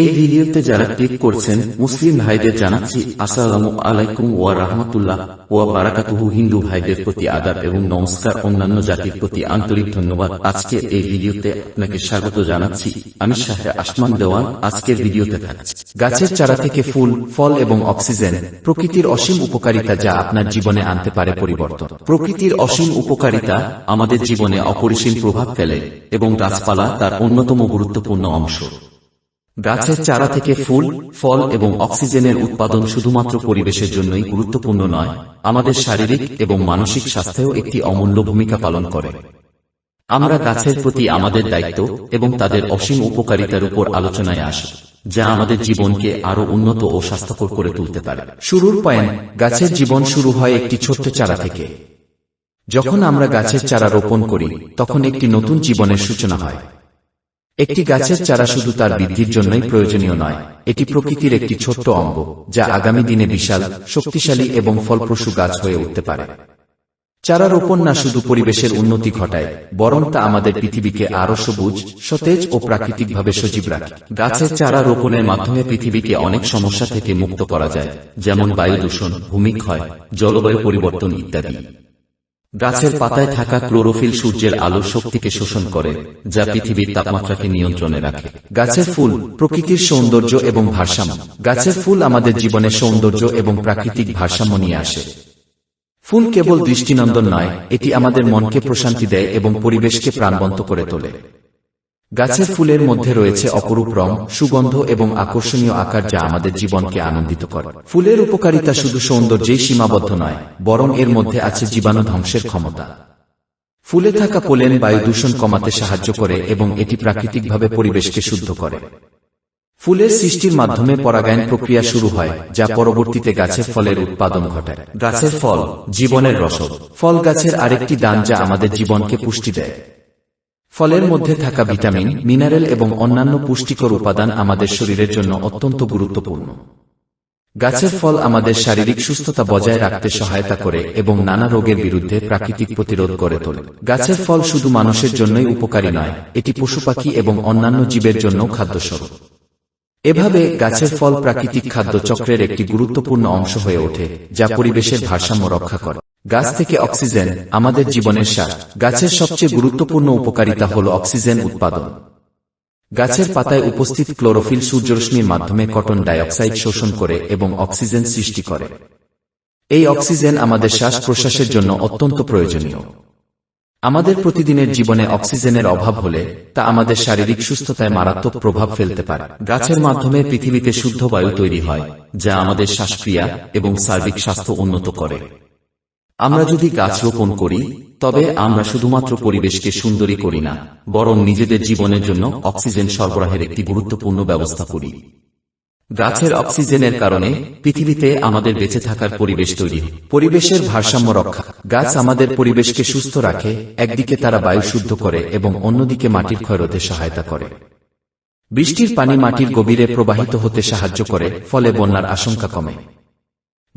এই ভিডিওতে যারা ক্লিক করছেন, মুসলিম ভাইদের জানাচ্ছি, আসসালামু আলাইকুম ওয়া রাহমাতুল্লাহ ওয়া বারাকাতুহু। হিন্দু ভাইদের প্রতি আদাব এবং নমস্কার। অন্যান্য জাতির প্রতি আন্তরিক ধন্যবাদ। আজকে এই ভিডিওতে আপনাকে স্বাগত জানাচ্ছি। আমি শাহে আসমান দেওয়ান। আজকের ভিডিওতে থাকছি। গাছের চারা থেকে ফুল, ফল এবং অক্সিজেন প্রকৃতির অসীম উপকারিতা যা আপনার জীবনে আনতে পারে পরিবর্তন। প্রকৃতির অসীম উপকারিতা আমাদের জীবনে অপরিসীম প্রভাব ফেলে এবং গাছপালা তার অন্যতম গুরুত্বপূর্ণ অংশ। গাছের চারা থেকে ফুল ফল এবং অক্সিজেনের উৎপাদন শুধুমাত্র পরিবেশের জন্যই গুরুত্বপূর্ণ নয়। আমাদের শারীরিক এবং মানসিক স্বাস্থ্যেও একটি অমূল্য ভূমিকা পালন করে। আমরা গাছের প্রতি আমাদের দায়িত্ব এবং তাদের অসীম উপকারিতার উপর আলোচনায় আসি যা আমাদের জীবনকে আরও উন্নত ও স্বাস্থ্যকর করে তুলতে পারে। শুরুর পয়েন্ট গাছের জীবন শুরু হয় একটি ছোট্ট চারা থেকে যখন আমরা গাছের চারা রোপণ করি তখন একটি নতুন জীবনের সূচনা হয় একটি গাছের চারা শুধু তার বৃদ্ধির জন্যই প্রয়োজনীয় নয়। এটি প্রকৃতির একটি ছোট্ট অঙ্গ যা আগামী দিনে বিশাল শক্তিশালী এবং ফলপ্রসূ গাছ হয়ে উঠতে পারে। চারা রোপণ না শুধু পরিবেশের উন্নতি ঘটায় বরং তা আমাদের পৃথিবীকে আরও সবুজ সতেজ ও প্রাকৃতিকভাবে সজীব রাখে। গাছের চারা রোপণের মাধ্যমে পৃথিবীকে অনেক সমস্যা থেকে মুক্ত করা যায় যেমন বায়ু দূষণ ভূমিক্ষয় জলবায়ু পরিবর্তন ইত্যাদি। গাছের পাতায় থাকা ক্লোরোফিল সূর্যের আলোর শক্তিকে শোষণ করে যা পৃথিবীর তাপমাত্রাকে নিয়ন্ত্রণে রাখে। গাছের ফুল প্রকৃতির সৌন্দর্য এবং ভারসাম্য। গাছের ফুল আমাদের জীবনের সৌন্দর্য এবং প্রাকৃতিক ভারসাম্য নিয়ে আসে। ফুল কেবল দৃষ্টিনন্দন নয় এটি আমাদের মনকে প্রশান্তি দেয় এবং পরিবেশকে প্রাণবন্ত করে তোলে। গাছের ফুলের মধ্যে রয়েছে অপরূপ রং সুগন্ধ এবং আকর্ষণীয় আকার যা আমাদের জীবনকে আনন্দিত করে। ফুলের উপকারিতা শুধু সৌন্দর্যেই সীমাবদ্ধ নয় বরং এর মধ্যে আছে জীবাণু ধ্বংসের ক্ষমতা। ফুলে থাকা পোলেন বায়ু দূষণ কমাতে সাহায্য করে এবং এটি প্রাকৃতিকভাবে পরিবেশকে শুদ্ধ করে। ফুলের সৃষ্টির মাধ্যমে পরাগায়ন প্রক্রিয়া শুরু হয় যা পরবর্তীতে গাছের ফলের উৎপাদন ঘটায়। গাছের ফল জীবনের রসদ ফল গাছের আরেকটি দান যা আমাদের জীবনকে পুষ্টি দেয় ফলের মধ্যে থাকা ভিটামিন মিনারেল এবং অন্যান্য পুষ্টিকর উপাদান আমাদের শরীরের জন্য অত্যন্ত গুরুত্বপূর্ণ। গাছের ফল আমাদের শারীরিক সুস্থতা বজায় রাখতে সহায়তা করে এবং নানা রোগের বিরুদ্ধে প্রাকৃতিক প্রতিরোধ করে তোলে। গাছের ফল শুধু মানুষের জন্যই উপকারী নয় এটি পশু পাখি এবং অন্যান্য জীবের জন্য খাদ্যস্বরূপ। এভাবে গাছের ফল প্রাকৃতিক খাদ্য চক্রের একটি গুরুত্বপূর্ণ অংশ হয়ে ওঠে যা পরিবেশের ভারসাম্য রক্ষা করে গাছ থেকে অক্সিজেন আমাদের জীবনের শ্বাস গাছের সবচেয়ে গুরুত্বপূর্ণ উপকারিতা হল অক্সিজেন উৎপাদন। গাছের পাতায় উপস্থিত ক্লোরোফিল সূর্যরশ্মির মাধ্যমে কটন ডাইঅক্সাইড শোষণ করে এবং অক্সিজেন সৃষ্টি করে। এই অক্সিজেন আমাদের শ্বাস প্রশ্বাসের জন্য অত্যন্ত প্রয়োজনীয়। আমাদের প্রতিদিনের জীবনে অক্সিজেনের অভাব হলে তা আমাদের শারীরিক সুস্থতায় মারাত্মক প্রভাব ফেলতে পারে। গাছের মাধ্যমে পৃথিবীতে শুদ্ধ বায়ু তৈরি হয়, যা আমাদের শ্বাসক্রিয়া এবং সার্বিক স্বাস্থ্য উন্নত করে। আমরা যদি গাছ রোপণ করি তবে আমরা শুধুমাত্র পরিবেশকে সুন্দরী করি না বরং নিজেদের জীবনের জন্য অক্সিজেন সরবরাহের একটি গুরুত্বপূর্ণ ব্যবস্থা করি। গাছের অক্সিজেনের কারণে পৃথিবীতে আমাদের বেঁচে থাকার পরিবেশ তৈরি পরিবেশের ভারসাম্য রক্ষা গাছ আমাদের পরিবেশকে সুস্থ রাখে একদিকে তারা বায়ু শুদ্ধ করে এবং অন্যদিকে মাটির ক্ষয়রোধে সহায়তা করে। বৃষ্টির পানি মাটির গভীরে প্রবাহিত হতে সাহায্য করে ফলে বন্যার আশঙ্কা কমে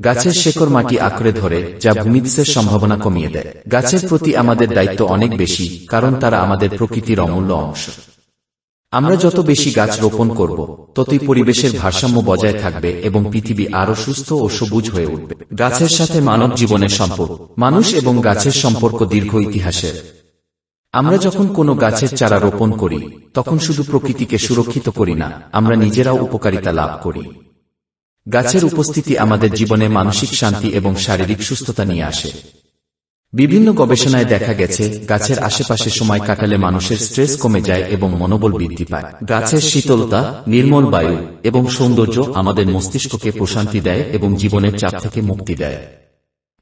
গাছের শেকড় মাটি আঁকড়ে ধরে যা ভূমিধ্সের সম্ভাবনা কমিয়ে দেয়। গাছের প্রতি আমাদের দায়িত্ব অনেক বেশি কারণ তারা আমাদের প্রকৃতির অমূল্য অংশ। আমরা যত বেশি গাছ রোপণ করব ততই পরিবেশের ভারসাম্য বজায় থাকবে এবং পৃথিবী আরও সুস্থ ও সবুজ হয়ে উঠবে। গাছের সাথে মানব জীবনের সম্পর্ক মানুষ এবং গাছের সম্পর্ক দীর্ঘ ইতিহাসের। আমরা যখন কোনো গাছের চারা রোপণ করি তখন শুধু প্রকৃতিকে সুরক্ষিত করি না আমরা নিজেরাও উপকারিতা লাভ করি গাছের উপস্থিতি আমাদের জীবনে মানসিক শান্তি এবং শারীরিক সুস্থতা নিয়ে আসে। বিভিন্ন গবেষণায় দেখা গেছে গাছের আশেপাশে সময় কাটালে মানুষের স্ট্রেস কমে যায় এবং মনোবল বৃদ্ধি পায়। গাছের শীতলতা নির্মল বায়ু এবং সৌন্দর্য আমাদের মস্তিষ্ককে প্রশান্তি দেয় এবং জীবনের চাপ থেকে মুক্তি দেয়।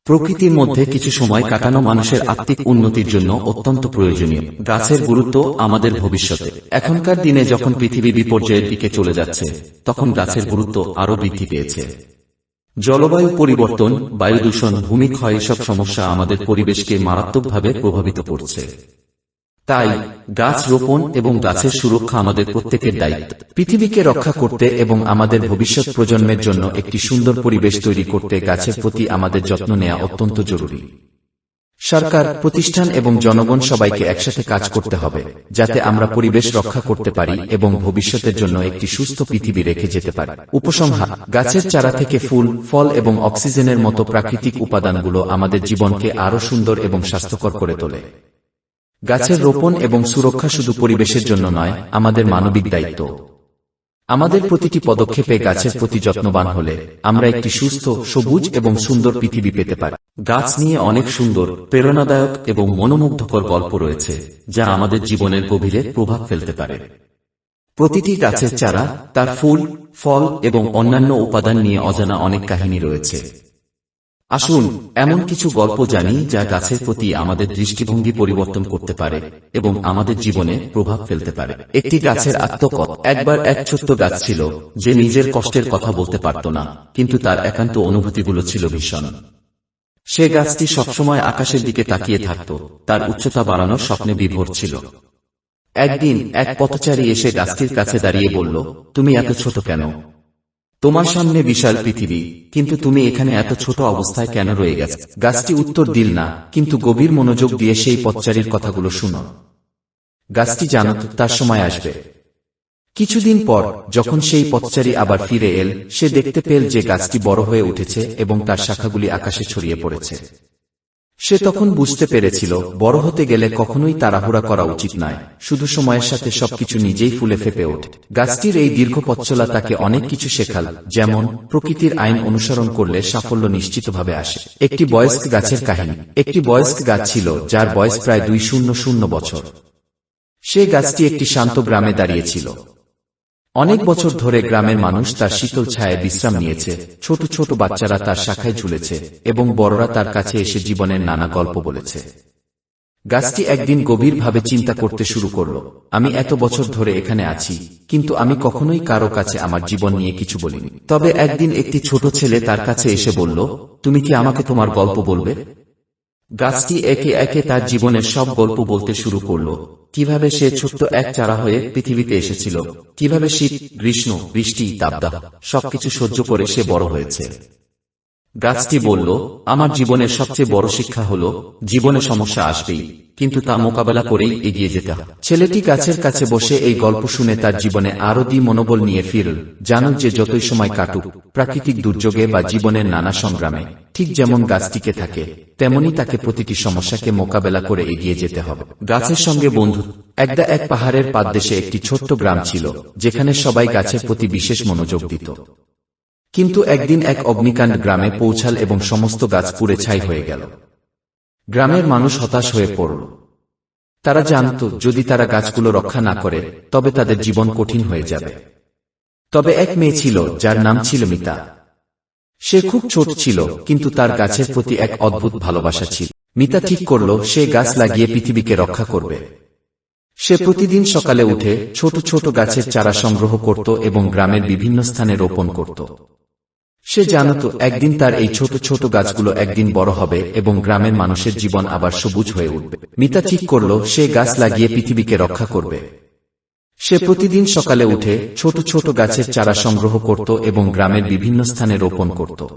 প্রকৃতির মধ্যে কিছু সময় কাটানো মানুষের আত্মিক উন্নতির জন্য অত্যন্ত প্রয়োজনীয়। গাছের গুরুত্ব আমাদের ভবিষ্যতে। এখনকার দিনে যখন পৃথিবী বিপর্যয়ের দিকে চলে যাচ্ছে তখন গাছের গুরুত্ব আরও বৃদ্ধি পেয়েছে। জলবায়ু পরিবর্তন বায়ু দূষণ ভূমিক্ষয় এসব সমস্যা আমাদের পরিবেশকে মারাত্মকভাবে প্রভাবিত করছে। তাই গাছ রোপণ এবং গাছের সুরক্ষা আমাদের প্রত্যেকের দায়িত্ব। পৃথিবীকে রক্ষা করতে এবং আমাদের ভবিষ্যৎ প্রজন্মের জন্য একটি সুন্দর পরিবেশ তৈরি করতে গাছের প্রতি আমাদের যত্ন নেওয়া অত্যন্ত জরুরি। সরকার, প্রতিষ্ঠান এবং জনগণ সবাইকে একসাথে কাজ করতে হবে, যাতে আমরা পরিবেশ রক্ষা করতে পারি এবং ভবিষ্যতের জন্য একটি সুস্থ পৃথিবী রেখে যেতে পারি। উপসংহার, গাছের চারা থেকে ফুল, ফল এবং অক্সিজেনের মতো প্রাকৃতিক উপাদানগুলো আমাদের জীবনকে আরও সুন্দর এবং স্বাস্থ্যকর করে তোলে। গাছের রোপণ এবং সুরক্ষা শুধু পরিবেশের জন্য নয় আমাদের মানবিক দায়িত্ব। আমাদের প্রতিটি পদক্ষেপে গাছের প্রতি যত্নবান হলে আমরা একটি সুস্থ সবুজ এবং সুন্দর পৃথিবী পেতে পারি। গাছ নিয়ে অনেক সুন্দর প্রেরণাদায়ক এবং মনোমুগ্ধকর গল্প রয়েছে যা আমাদের জীবনের গভীরে প্রভাব ফেলতে পারে। প্রতিটি গাছের চারা তার ফুল ফল এবং অন্যান্য উপাদান নিয়ে অজানা অনেক কাহিনী রয়েছে। আসুন এমন কিছু গল্প জানি যা গাছের প্রতি আমাদের দৃষ্টিভঙ্গি পরিবর্তন করতে পারে এবং আমাদের জীবনে প্রভাব ফেলতে পারে। একটি গাছের আত্মকথ একবার এক ছোট্ট গাছ ছিল যে নিজের কষ্টের কথা বলতে পারত না কিন্তু তার একান্ত অনুভূতিগুলো ছিল ভীষণ। সে গাছটি সবসময় আকাশের দিকে তাকিয়ে থাকত। তার উচ্চতা বাড়ানোর স্বপ্নে বিভোর ছিল। একদিন এক পথচারী এসে গাছটির কাছে দাঁড়িয়ে বলল তুমি এত ছোট কেন তোমার সামনে বিশাল পৃথিবী, কিন্তু তুমি এখানে এত ছোট অবস্থায় কেন রয়ে গেছ? গাছটি উত্তর দিল না, কিন্তু গভীর মনোযোগ দিয়ে সেই পথচারীর কথাগুলো শুনো। গাছটি জানো, তার সময় আসবে। কিছুদিন পর, যখন সেই পথচারী আবার ফিরে এল, সে দেখতে পেল যে গাছটি বড় হয়ে উঠেছে এবং তার শাখাগুলি আকাশে ছড়িয়ে পড়েছে। সে তখন বুঝতে পেরেছিল, বড় হতে গেলে কখনোই তাড়াহুড়া করা উচিত নয়। শুধু সময়ের সাথে সবকিছু নিজেই ফুলে ফেপে ওঠে। গাছটির এই দীর্ঘ পথচলা তাকে অনেক কিছু শেখাল, যেমন প্রকৃতির আইন অনুসরণ করলে সাফল্য নিশ্চিতভাবে আসে। একটি বয়স্ক গাছের কাহিনী। একটি বয়স্ক গাছ ছিল, যার বয়স প্রায় দুই শূন্য শূন্য বছর। সে গাছটি একটি শান্ত গ্রামে দাঁড়িয়েছিল। অনেক বছর ধরে গ্রামের মানুষ তার শীতল ছায়ায় বিশ্রাম নিয়েছে। ছোট ছোট বাচ্চারা তার শাখায় ঝুলেছে এবং বড়রা তার কাছে এসে জীবনের নানা গল্প বলেছে। গাছটি একদিন গভীরভাবে চিন্তা করতে শুরু করল। আমি এত বছর ধরে এখানে আছি কিন্তু আমি কখনোই কারও কাছে আমার জীবন নিয়ে কিছু বলিনি। তবে একদিন একটি ছোট ছেলে তার কাছে এসে বলল তুমি কি আমাকে তোমার গল্প বলবে? গাছটি একে একে তার জীবনের সব গল্প বলতে শুরু করল। কীভাবে সে ছোট্ট এক চারা হয়ে পৃথিবীতে এসেছিল? কীভাবে শীত, গ্রীষ্ম, বৃষ্টি, তাপদাহ, সবকিছু সহ্য করে সে বড় হয়েছে। গাছটি বলল, আমার জীবনের সবচেয়ে বড় শিক্ষা হল, জীবনে সমস্যা আসবেই, কিন্তু তা মোকাবেলা করেই এগিয়ে যেতে ছেলেটি গাছের কাছে বসে এই গল্প শুনে তার জীবনে আরও দি মনোবল নিয়ে ফিরল জানো যে যতই সময় কাটুক, প্রাকৃতিক দুর্যোগে বা জীবনের নানা সংগ্রামে, ঠিক যেমন গাছটিকে থাকে, তেমনি তাকে প্রতিটি সমস্যাকে মোকাবেলা করে এগিয়ে যেতে হবে। গাছের সঙ্গে বন্ধু, একদা এক পাহাড়ের পাদদেশে একটি ছোট্ট গ্রাম ছিল, যেখানে সবাই গাছের প্রতি বিশেষ মনোযোগ দিত। কিন্তু একদিন এক অগ্নিকাণ্ড গ্রামে পৌঁছাল এবং সমস্ত গাছ পুড়ে ছাই হয়ে গেল। গ্রামের মানুষ হতাশ হয়ে পড়ল। তারা জানত, যদি তারা গাছগুলো রক্ষা না করে, তবে তাদের জীবন কঠিন হয়ে যাবে। তবে এক মেয়ে ছিল, যার নাম ছিল মিতা। সে খুব ছোট ছিল, কিন্তু তার গাছের প্রতি এক অদ্ভুত ভালোবাসা ছিল। মিতা ঠিক করল, সে গাছ লাগিয়ে পৃথিবীকে রক্ষা করবে। সে প্রতিদিন সকালে উঠে ছোট ছোট গাছের চারা সংগ্রহ করত এবং গ্রামের বিভিন্ন স্থানে রোপণ করত। সে জানত একদিন তার এই ছোট ছোট গাছগুলো একদিন বড় হবে এবং গ্রামের মানুষের জীবন আবার সবুজ হয়ে উঠবে। মিতা ঠিক করল, সে গাছ লাগিয়ে পৃথিবীকে রক্ষা করবে। সে প্রতিদিন সকালে উঠে ছোট ছোট গাছের চারা সংগ্রহ করত এবং গ্রামের বিভিন্ন স্থানে রোপণ করত।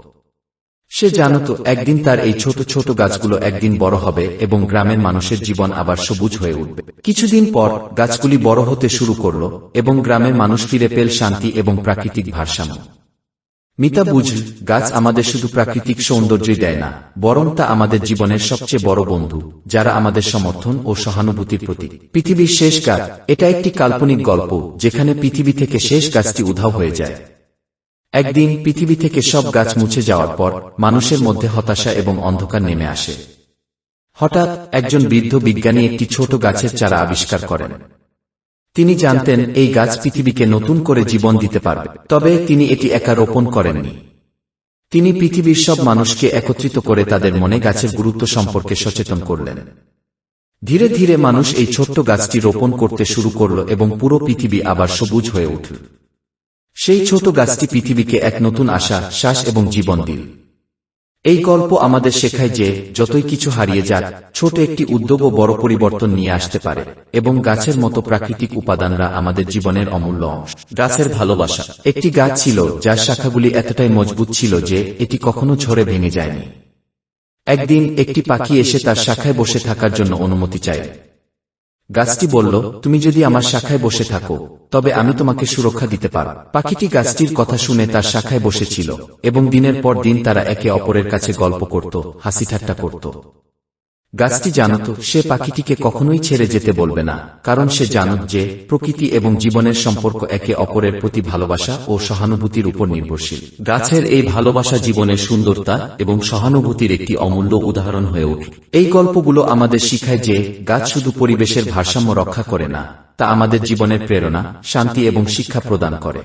সে জানত একদিন তার এই ছোট ছোট গাছগুলো একদিন বড় হবে এবং গ্রামের মানুষের জীবন আবার সবুজ হয়ে উঠবে। কিছুদিন পর গাছগুলি বড় হতে শুরু করল এবং গ্রামের মানুষ ফিরে পেল শান্তি এবং প্রাকৃতিক ভারসাম্য। মিতা বুঝল গাছ আমাদের শুধু প্রাকৃতিক সৌন্দর্যই দেয় না বরং তা আমাদের জীবনের সবচেয়ে বড় বন্ধু যারা আমাদের সমর্থন ও সহানুভূতির প্রতীক। পৃথিবীর শেষ গাছ এটা একটি কাল্পনিক গল্প যেখানে পৃথিবী থেকে শেষ গাছটি উধাও হয়ে যায়। একদিন পৃথিবী থেকে সব গাছ মুছে যাওয়ার পর মানুষের মধ্যে হতাশা এবং অন্ধকার নেমে আসে। হঠাৎ একজন বৃদ্ধ বিজ্ঞানী একটি ছোট গাছের চারা আবিষ্কার করেন। তিনি জানতেন এই গাছ পৃথিবীকে নতুন করে জীবন দিতে পারবে, তবে তিনি এটি একা রোপণ করেননি। তিনি পৃথিবীর সব মানুষকে একত্রিত করে তাদের মনে গাছের গুরুত্ব সম্পর্কে সচেতন করলেন। ধীরে ধীরে মানুষ এই ছোট্ট গাছটি রোপণ করতে শুরু করল এবং পুরো পৃথিবী আবার সবুজ হয়ে উঠল। সেই ছোট গাছটি পৃথিবীকে এক নতুন আশা, শ্বাস এবং জীবন দিল। এই গল্প আমাদের শেখায় যে যতই কিছু হারিয়ে যাক, ছোট একটি উদ্যোগও বড় পরিবর্তন নিয়ে আসতে পারে এবং গাছের মতো প্রাকৃতিক উপাদানরা আমাদের জীবনের অমূল্য অংশ। গাছের ভালোবাসা। একটি গাছ ছিল যার শাখাগুলি এতটাই মজবুত ছিল যে এটি কখনো ঝরে ভেঙে যায়নি। একদিন একটি পাখি এসে তার শাখায় বসে থাকার জন্য অনুমতি চায় গাছটি বলল, তুমি যদি আমার শাখায় বসে থাকো, তবে আমি তোমাকে সুরক্ষা দিতে পারব। পাখিটি গাছটির কথা শুনে তার শাখায় বসেছিল এবং দিনের পর দিন তারা একে অপরের কাছে গল্প করত, হাসি ঠাট্টা করত। গাছটি জানত সে পাখিটিকে কখনোই ছেড়ে যেতে বলবে না, কারণ সে জানত যে প্রকৃতি এবং জীবনের সম্পর্ক একে অপরের প্রতি ভালোবাসা ও সহানুভূতির উপর নির্ভরশীল। গাছের এই ভালোবাসা জীবনের সুন্দরতা এবং সহানুভূতির একটি অমূল্য উদাহরণ হয়ে ওঠে। এই গল্পগুলো আমাদের শিখায় যে গাছ শুধু পরিবেশের ভারসাম্য রক্ষা করে না, তা আমাদের জীবনের প্রেরণা, শান্তি এবং শিক্ষা প্রদান করে।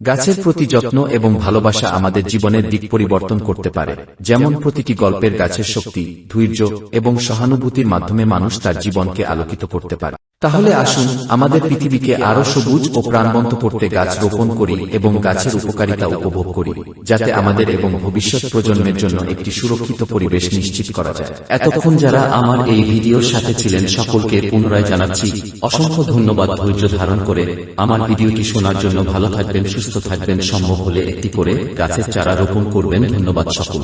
গাছের প্রতি যত্ন এবং ভালোবাসা আমাদের জীবনের দিক পরিবর্তন করতে পারে। যেমন প্রতিটি গল্পের গাছের শক্তি ধৈর্য এবং সহানুভূতির মাধ্যমে মানুষ তার জীবনকে আলোকিত করতে পারে। তাহলে আসুন আমাদের পৃথিবীকে আরও সবুজ ও প্রাণবন্ত করতে গাছ রোপণ করি এবং গাছের উপকারিতা উপভোগ করি যাতে আমাদের এবং ভবিষ্যৎ প্রজন্মের জন্য একটি সুরক্ষিত পরিবেশ নিশ্চিত করা যায়। এতক্ষণ যারা আমার এই ভিডিওর সাথে ছিলেন সকলকে পুনরায় জানাচ্ছি অসংখ্য ধন্যবাদ ধৈর্য ধারণ করে। আমার ভিডিওটি শোনার জন্য ভালো থাকবেন সুস্থ থাকবেন সম্ভব হলে একটি করে গাছের চারা রোপণ করবেন। ধন্যবাদ সকল